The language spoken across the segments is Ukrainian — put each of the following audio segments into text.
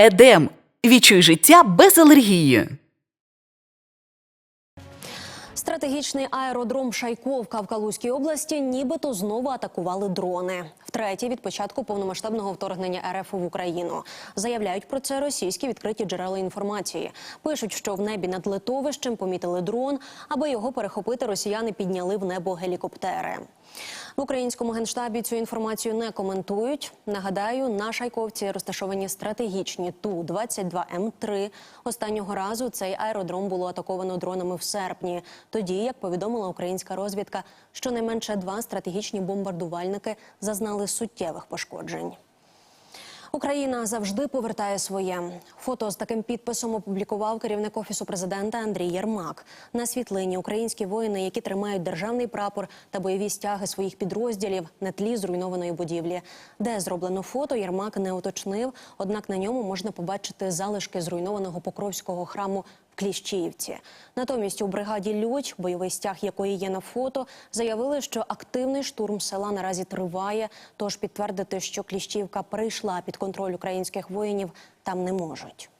Едем. Відчуй життя без алергії. Стратегічний аеродром Шайковка в Калузькій області нібито знову атакували дрони. Втретє від початку повномасштабного вторгнення РФ в Україну. Заявляють про це російські відкриті джерела інформації. Пишуть, що в небі над литовищем помітили дрон, аби його перехопити, росіяни підняли в небо гелікоптери. В українському генштабі цю інформацію не коментують. Нагадаю, на Шайковці розташовані стратегічні ту 22 м 3 Останнього разу цей аеродром було атаковано дронами в серпні. Тоді, як повідомила українська розвідка, щонайменше два стратегічні бомбардувальники зазнали суттєвих пошкоджень. Україна завжди повертає своє. Фото з таким підписом опублікував керівник офісу президента Андрій Єрмак. На світлині українські воїни, які тримають державний прапор та бойові стяги своїх підрозділів на тлі зруйнованої будівлі. Де зроблено фото, Єрмак не уточнив. Однак на ньому можна побачити залишки зруйнованого покровського храму Кліщіївці. Натомість у бригаді Людь, бойовий стяг якої є на фото, заявили, що активний штурм села наразі триває. Тож підтвердити, що Кліщіївка прийшла під контроль українських воїнів, там не можуть.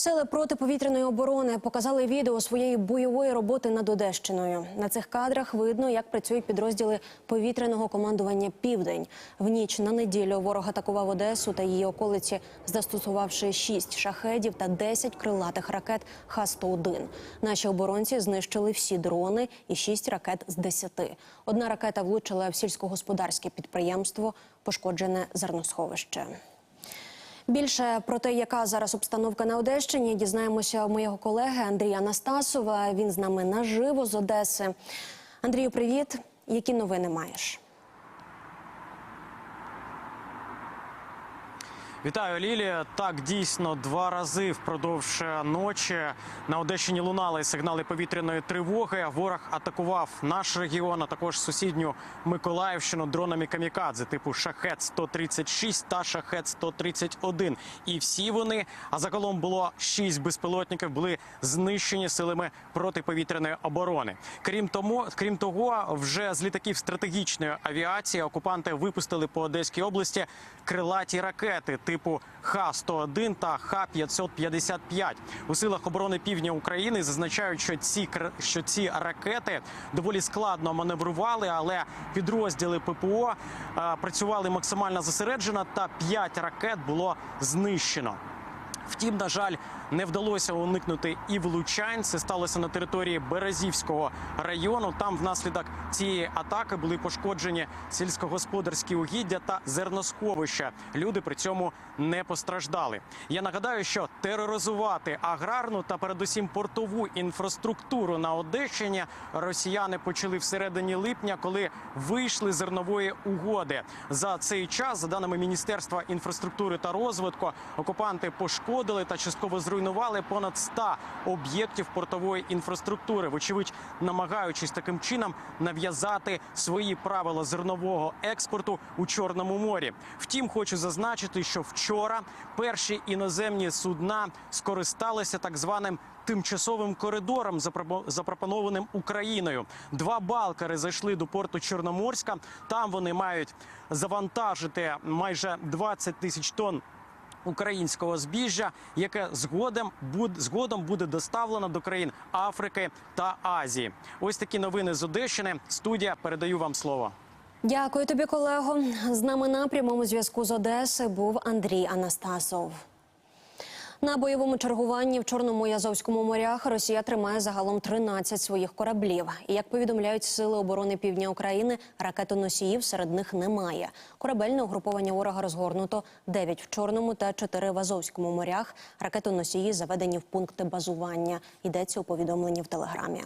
Сили протиповітряної оборони показали відео своєї бойової роботи над Одещиною. На цих кадрах видно, як працюють підрозділи повітряного командування Південь. В ніч на неділю ворог атакував Одесу та її околиці, застосувавши 6 шахедів та 10 крилатих ракет Х-101. Наші оборонці знищили всі дрони і 6 ракет з 10. Одна ракета влучила в сільськогосподарське підприємство, пошкоджене зерносховище. Більше про те, яка зараз обстановка на Одещині, дізнаємося у моєго колеги Андрія Настасова. Він з нами наживо з Одеси. Андрію, привіт. Які новини маєш? Вітаю, Лілія. Так, дійсно, два рази впродовж ночі на Одещині лунали сигнали повітряної тривоги. Ворог атакував наш регіон, а також сусідню Миколаївщину дронами камікадзе типу шахет 136 та шахет 131 І всі вони, а загалом було шість безпілотників, були знищені силами протиповітряної оборони. Крім тому, крім того, вже з літаків стратегічної авіації окупанти випустили по Одеській області крилаті ракети типу Х-101 та Х-555. У силах оборони півдня України зазначають, що ці що ці ракети доволі складно маневрували, але підрозділи ППО е, працювали максимально зосереджено, та 5 ракет було знищено. Втім, на жаль, не вдалося уникнути і влучань. Це сталося на території Березівського району. Там внаслідок цієї атаки були пошкоджені сільськогосподарські угіддя та зерносховища. Люди при цьому не постраждали. Я нагадаю, що тероризувати аграрну та передусім портову інфраструктуру на Одещині росіяни почали всередині липня, коли вийшли зернової угоди. За цей час, за даними Міністерства інфраструктури та розвитку, окупанти пошкодили та частково зруйнували понад 100 об'єктів портової інфраструктури, вочевидь, намагаючись таким чином нав'язати свої правила зернового експорту у Чорному морі. Втім, хочу зазначити, що вчора перші іноземні судна скористалися так званим. Тимчасовим коридором, запропо- запропонованим Україною, два балкари зайшли до порту Чорноморська. Там вони мають завантажити майже 20 тисяч тонн українського збіжжя, яке згодом буде згодом буде доставлено до країн Африки та Азії. Ось такі новини з Одещини. Студія передаю вам слово. Дякую тобі, колего. З нами на прямому зв'язку з Одеси був Андрій Анастасов. На бойовому чергуванні в Чорному і Азовському морях Росія тримає загалом 13 своїх кораблів. І як повідомляють сили оборони півдня України, ракетоносіїв серед них немає. Корабельне угруповання ворога розгорнуто 9 в Чорному та 4 в Азовському морях. Ракетоносії заведені в пункти базування. Йдеться у повідомленні в телеграмі.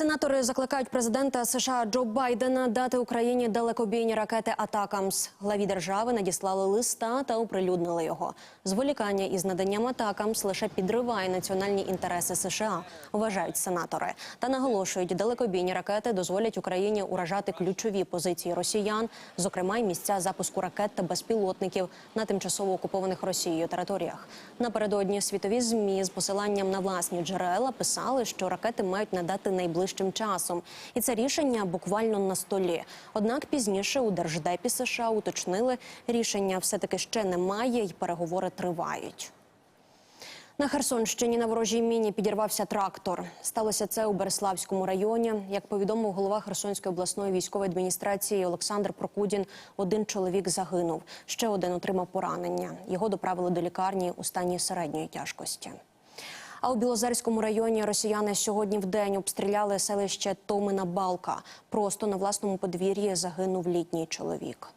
Сенатори закликають президента США Джо Байдена дати Україні далекобійні ракети Атакамс. Главі держави надіслали листа та оприлюднили його. Зволікання із наданням Атакамс лише підриває національні інтереси США, вважають сенатори. Та наголошують, далекобійні ракети дозволять Україні уражати ключові позиції росіян, зокрема й місця запуску ракет та безпілотників на тимчасово окупованих Росією територіях. Напередодні світові змі з посиланням на власні джерела писали, що ракети мають надати найближчим найближчим часом. І це рішення буквально на столі. Однак пізніше у держдепі США уточнили, рішення все таки ще немає, і переговори тривають. На Херсонщині на ворожій міні підірвався трактор. Сталося це у Береславському районі. Як повідомив голова Херсонської обласної військової адміністрації Олександр Прокудін, один чоловік загинув, ще один отримав поранення. Його доправили до лікарні у стані середньої тяжкості. А у Білозерському районі росіяни сьогодні в день обстріляли селище Томина Балка. Просто на власному подвір'ї загинув літній чоловік.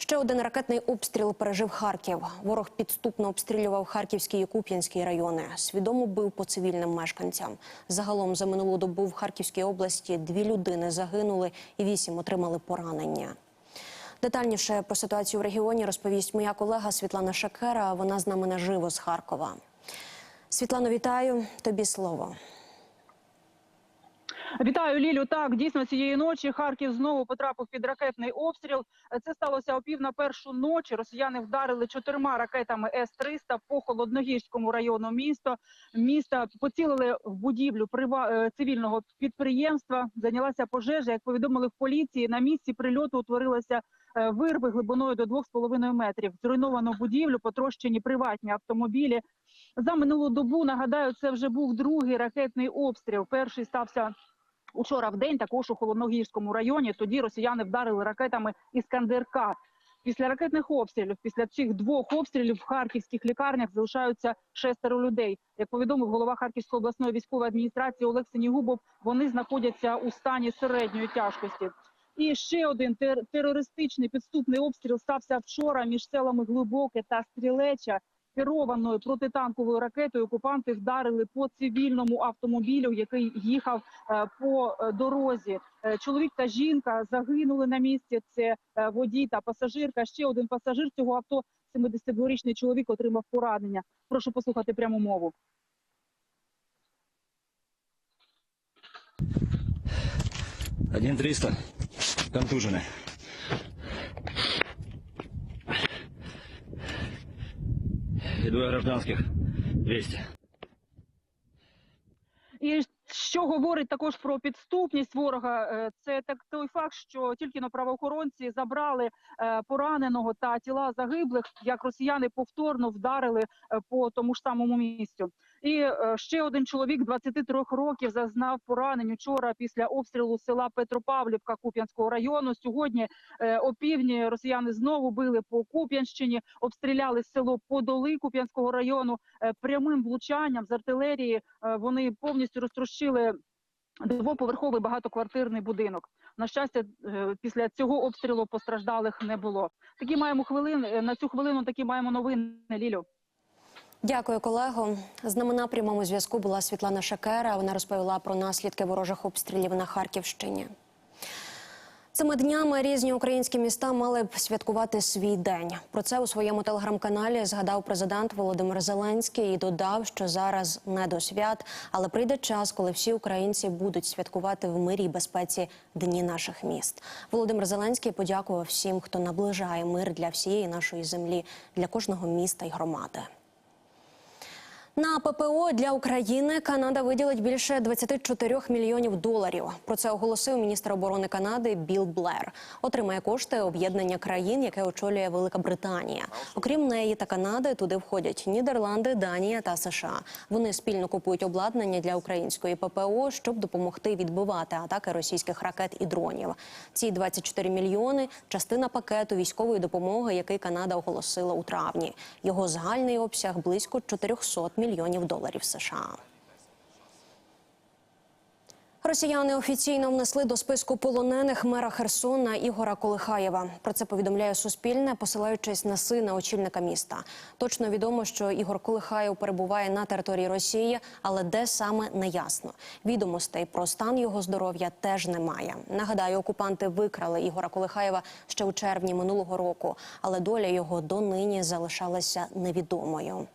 Ще один ракетний обстріл пережив Харків. Ворог підступно обстрілював Харківський і Куп'янський райони. Свідомо бив по цивільним мешканцям. Загалом за минулу добу в Харківській області дві людини загинули і вісім отримали поранення. Детальніше про ситуацію в регіоні розповість моя колега Світлана Шакера. Вона з нами наживо з Харкова. Світлано, вітаю. Тобі слово. Вітаю Лілю. Так дійсно цієї ночі Харків знову потрапив під ракетний обстріл. Це сталося о пів на першу ночі. Росіяни вдарили чотирма ракетами С-300 по холодногірському району міста. Міста поцілили в будівлю прива... е, цивільного підприємства. Зайнялася пожежа. Як повідомили в поліції, на місці прильоту утворилася е, вирви глибиною до 2,5 метрів. Зруйновано будівлю, потрощені приватні автомобілі. За минулу добу нагадаю, це вже був другий ракетний обстріл. Перший стався Учора в день також у холодногірському районі. Тоді росіяни вдарили ракетами Іскандер-К. Після ракетних обстрілів, після цих двох обстрілів в харківських лікарнях залишаються шестеро людей. Як повідомив голова Харківської обласної військової адміністрації Олег Сенігубов, вони знаходяться у стані середньої тяжкості. І ще один тер- терористичний підступний обстріл стався вчора між селами Глибоке та Стрілеча. Керованою протитанковою ракетою окупанти вдарили по цивільному автомобілю, який їхав е, по е, дорозі. Е, Чоловік та жінка загинули на місці. Це водій та пасажирка. Ще один пасажир цього авто, 72-річний чоловік, отримав поранення. Прошу послухати пряму мову. Один триста. Контужены. И двое гражданских. 200. Що говорить також про підступність ворога, е, це так той факт, що тільки на правоохоронці забрали е, пораненого та тіла загиблих, як росіяни повторно вдарили е, по тому ж самому місцю. І ще один чоловік 23 років зазнав поранень учора після обстрілу села Петропавлівка Куп'янського району. Сьогодні е, о півдні росіяни знову били по Куп'янщині, обстріляли село Подоли Куп'янського району прямим влучанням з артилерії. Вони повністю розтрощили двоповерховий багатоквартирний будинок. На щастя, е, після цього обстрілу постраждалих не було. Такі маємо хвилини на цю хвилину. Такі маємо новини. Лілю. Дякую, колего. З нами на прямому зв'язку була Світлана Шакера. Вона розповіла про наслідки ворожих обстрілів на Харківщині. Цими днями різні українські міста мали б святкувати свій день. Про це у своєму телеграм-каналі згадав президент Володимир Зеленський і додав, що зараз не до свят, але прийде час, коли всі українці будуть святкувати в мирі і безпеці дні наших міст. Володимир Зеленський подякував всім, хто наближає мир для всієї нашої землі, для кожного міста й громади. На ППО для України Канада виділить більше 24 мільйонів доларів. Про це оголосив міністр оборони Канади Біл Блер. Отримає кошти об'єднання країн, яке очолює Велика Британія. Окрім неї та Канади, туди входять Нідерланди, Данія та США. Вони спільно купують обладнання для української ППО, щоб допомогти відбивати атаки російських ракет і дронів. Ці 24 мільйони частина пакету військової допомоги, який Канада оголосила у травні. Його загальний обсяг близько 400 мільйонів доларів США. Росіяни офіційно внесли до списку полонених мера Херсона Ігора Колихаєва. Про це повідомляє Суспільне, посилаючись на сина очільника міста. Точно відомо, що Ігор Колихаєв перебуває на території Росії, але де саме не ясно. Відомостей про стан його здоров'я теж немає. Нагадаю, окупанти викрали Ігора Колихаєва ще у червні минулого року, але доля його донині залишалася невідомою.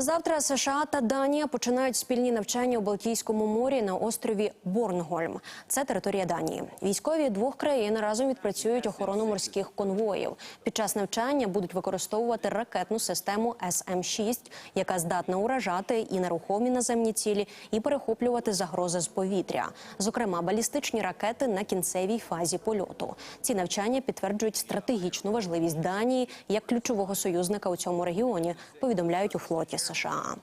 Завтра США та Данія починають спільні навчання у Балтійському морі на острові Борнгольм. Це територія Данії. Військові двох країн разом відпрацюють охорону морських конвоїв. Під час навчання будуть використовувати ракетну систему СМ-6, яка здатна уражати і нерухомі наземні цілі, і перехоплювати загрози з повітря, зокрема балістичні ракети на кінцевій фазі польоту. Ці навчання підтверджують стратегічну важливість Данії як ключового союзника у цьому регіоні. Повідомляють у флоті США.